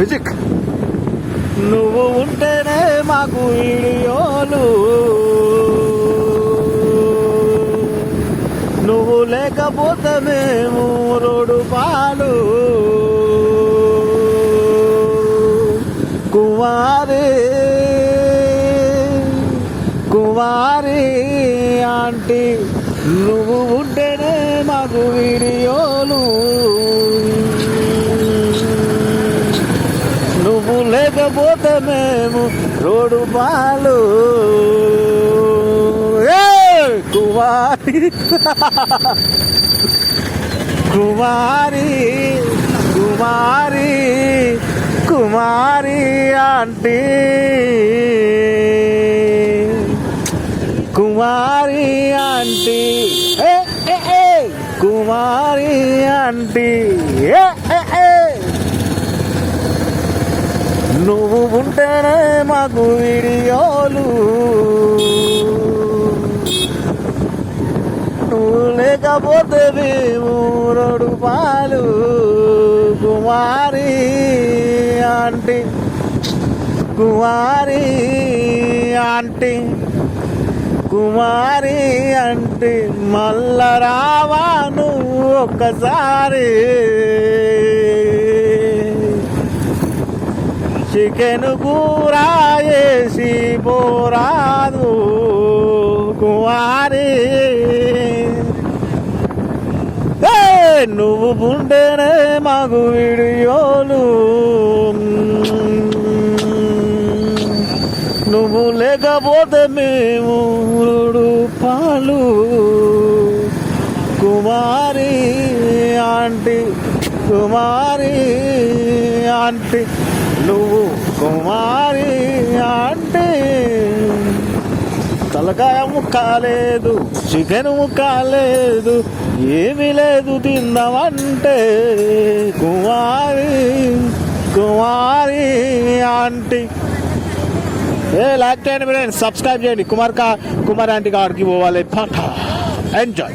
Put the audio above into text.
Music. నువ్వు ఉంటేనే మాకు వీడియోలు. నువ్వు లేకపోతే మేము రోడ్డు పాలు. కుమారి కుమారి ఆంటీ. నువ్వు ఉంటేనే మాకు వీడియోలు నువ్వు లేకపోతే మేము రోడ్డు పాలు. Kumari Kumari Kumari Kumari aunty. Kumari aunty. Kumari aunty. ఏ, ఏ, ఏ! నువ్వు ఉంటేనే మాకు వీడియోలు. నువ్వు లేకపోతే మేము పాలు. కుమారి ఆంటీ కుమారి ఆంటీ కుమారి అంటే మల్ల రావా నువ్వు ఒక్కసారి. చికెన్ కూర వేసి పోరాదు కుమారి. నువ్వు ఉంటేనే మాకు వీడియోలు. నువ్వు లేకపోతే మేము మూడు పాలు. Kumari aunty Kumari aunty. నువ్వు కుమారి ఆంటీ తలకాయ ముక్క చికెన్ ముక్క లేదు ఏమీ లేదు తిందామంటే. కుమారి కుమారి ఆంటీ. ఏ లైక్ చేయండి మీరు సబ్స్క్రైబ్ చేయండి. కుమార్ కా కుమార్ ఆంటీ కాడికి పోవాలి. పాట ఎంజాయ్.